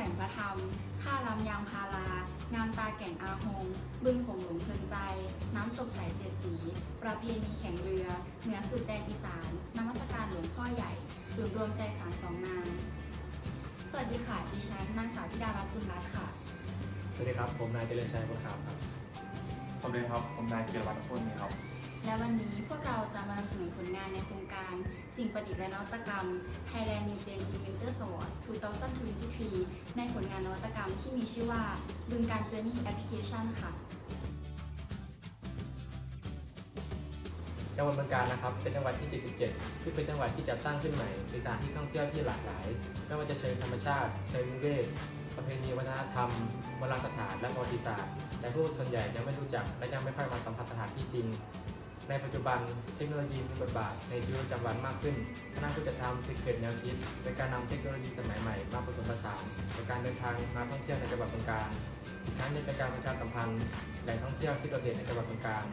ลำยางพารา งามตาแก่งอาหง บึงโขงหลงเพลินใจ น้ำตกสายเจ็ดสี ประเพณีแข่งเรือ เหนือสุดแดนอีสานนมัสการหลวงพ่อใหญ่ ศูนย์รวมใจสารสองนาง สวัสดีค่ะ ดิฉันนางสาวธิดารัตน์คุณรัตน์ค่ะ สวัสดีครับ ผมนายเจริญชัยบุญขาวครับสวัสดีครับ ผมนายเกียรติวัฒน์พลนี่ครับ และวันนี้พวกเราจะมานำเสนอ สิ่งประดิษฐ์และนวัตกรรม Thailand New Gen Inventor Award 2023 ในผลงานนวัตกรรมที่มีชื่อว่าบึงการ Journey Application ค่ะ จังหวัดเมืองการนะครับเป็นจังหวัดที่ 77ซึ่งเป็นจังหวัดที่จัดตั้งขึ้นใหม่ในสถานที่ท่องเที่ยวที่หลากหลาย ไม่ว่าจะเชิงธรรมชาติ เชิงนิเวศประเพณีวัฒนธรรมโบราณสถานและประวัติศาสตร์แต่ผู้ส่วนใหญ่ยังไม่รู้จักและยังไม่ค่อยมาสัมผัสสถานที่จริง ในปัจจุบันเทคโนโลยีมีบทบาทในชีวิตประจำวันมากขึ้นคณะผู้จัดทำจึงเกิดแนวคิดในการนำเทคโนโลยีสมัยใหม่มาผสมผสานในการเดินทางมาท่องเที่ยวในจังหวัดเมืองการอีกทั้งยังเป็นการประชาสัมพันธ์แหล่งท่องเที่ยวที่โดดเด่นในจังหวัดเมืองการ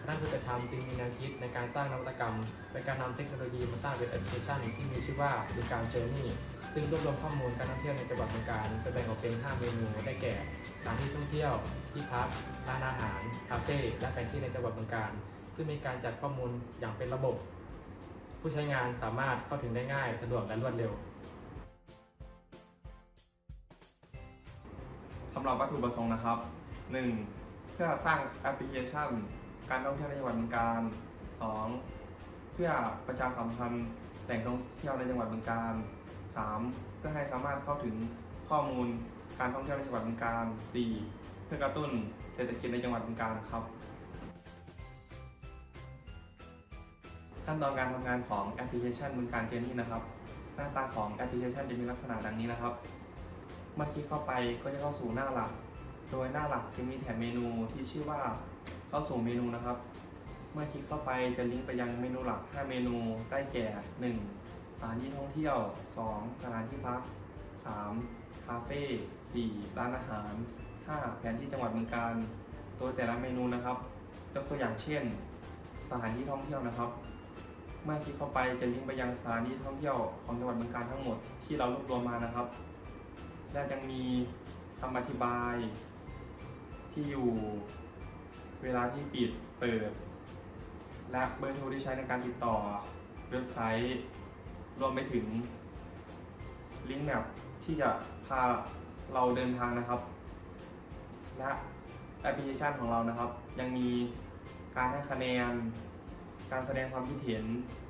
คณะผู้จัดทำจึงมีแนวคิดในการสร้างนวัตกรรมในการนำเทคโนโลยีมาสร้างเป็นแอปพลิเคชันที่มีชื่อว่าดูการเจอร์นี่ซึ่งรวบรวมข้อมูลการท่องเที่ยวในจังหวัดเมืองการจะแบ่งออกเป็น 5 เมนูได้แก่สถานที่ท่องเที่ยวที่พักร้านอาหารคาเฟ่และแผนที่ในจังหวัดเมืองการ ซึ่งมีการจัดข้อมูลอย่างเป็นระบบ ผู้ใช้งานสามารถเข้าถึงได้ง่าย สะดวกและรวดเร็วสำหรับวัตถุประสงค์นะครับ 1. เพื่อสร้างแอปพลิเคชัน การท่องเที่ยวในจังหวัดบึงกาฬ 2. เพื่อประชาสัมพันธ์แหล่งท่องเที่ยวในจังหวัดบึงกาฬ 3. เพื่อให้สามารถเข้าถึงข้อมูลการท่องเที่ยวในจังหวัดบึงกาฬ 4. เพื่อกระตุ้นเศรษฐกิจในจังหวัดบึงกาฬครับ ขั้นตอนการทำงานของแอปพลิเคชันบึงการเจนนี่นะครับ หน้าตาของแอปพลิเคชันจะมีลักษณะดังนี้นะครับ เมื่อคลิกเข้าไปก็จะเข้าสู่หน้าหลัก โดยหน้าหลักจะมีแถบเมนูที่ชื่อว่าเข้าสู่เมนูนะครับ เมื่อคลิกเข้าไปจะลิงก์ไปยังเมนูหลัก 5 เมนูได้แก่ 1. สถานที่ท่องเที่ยว 2. สถานที่พัก 3. คาเฟ่ 4. ร้านอาหาร 5. แผนที่จังหวัดเมืองการ โดยแต่ละเมนูนะครับยกตัวอย่างเช่น สถานที่ท่องเที่ยวนะครับ เมื่อคลิกเข้าไปจะลิงก์ไปยังสถานที่ท่องเที่ยวของจังหวัดเมืองการทั้งหมดที่เรารวบรวมมานะครับ และยังมีคำอธิบายที่อยู่เวลาที่ปิดเปิด และเบอร์โทรที่ใช้ในการติดต่อเว็บไซต์รวมไปถึงลิงก์แมปที่จะพาเราเดินทางนะครับ และแอปพลิเคชันของเรานะครับ ยังมีการให้คะแนน การแสดงความคิดเห็น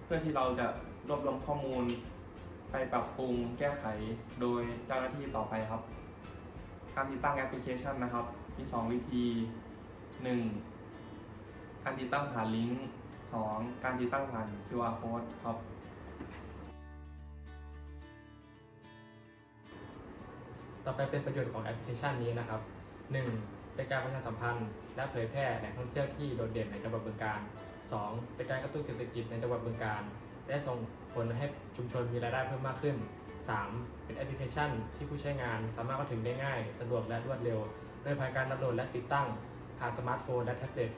เพื่อที่เราจะรวบรวมข้อมูล ไปปรับปรุงแก้ไขโดยเจ้าหน้าที่ต่อไปครับ การติดตั้งแอปพลิเคชันนะครับ มี 2 วิธี 1. การติดตั้งผ่านลิงก์ 2. การติดตั้งผ่าน QR code ครับต่อไปเป็นประโยชน์ของแอปพลิเคชันนี้นะครับ 1. เป็นการประชาสัมพันธ์ และเผยแพร่แหล่งท่องเที่ยวที่โดดเด่นในจังหวัดบึงกาฬ 2. เป็นการกระตุ้นเศรษฐกิจในจังหวัดบึงกาฬและส่งผลให้ชุมชนมีรายได้เพิ่มมากขึ้น 3. เป็นแอปพลิเคชันที่ผู้ใช้งานสามารถเข้าถึงได้ง่าย สะดวกและรวดเร็ว โดยผ่านการดาวน์โหลดและติดตั้ง ผ่านสมาร์ทโฟนและแท็บเล็ต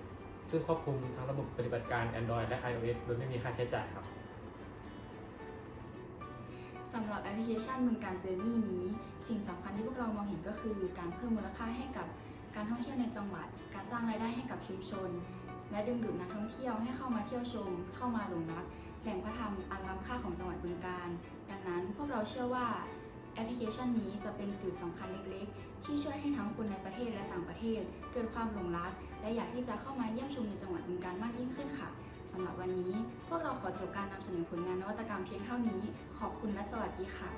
ซึ่งควบคลุมทั้งระบบปฏิบัติการ Android และ iOS โดยไม่มีค่าใช้จ่ายครับสำหรับแอปพลิเคชันเมืองการเจอร์นี่นี้ สิ่งสำคัญที่พวกเรามองเห็นก็คือ การเพิ่มมูลค่าให้กับ การท่องเที่ยวในจังหวัด การสร้างรายได้ให้กับชุมชน และดึงดูดนักท่องเที่ยวให้เข้ามาเที่ยวชม เข้ามาหลงรักแหล่งพระธรรมอันล้ำค่าของจังหวัดบึงกาฬดังนั้นพวกเราเชื่อว่าแอปพลิเคชันนี้จะเป็นจุดสำคัญเล็กๆ ที่ช่วยให้ทั้งคนในประเทศและต่างประเทศ เกิดความหลงรัก และอยากที่จะเข้ามาเยี่ยมชมในจังหวัดบึงกาฬมากยิ่งขึ้นค่ะสำหรับวันนี้ พวกเราขอจบการนำเสนอผลงานนวัตกรรมเพียงเท่านี้ ขอบคุณและสวัสดีค่ะ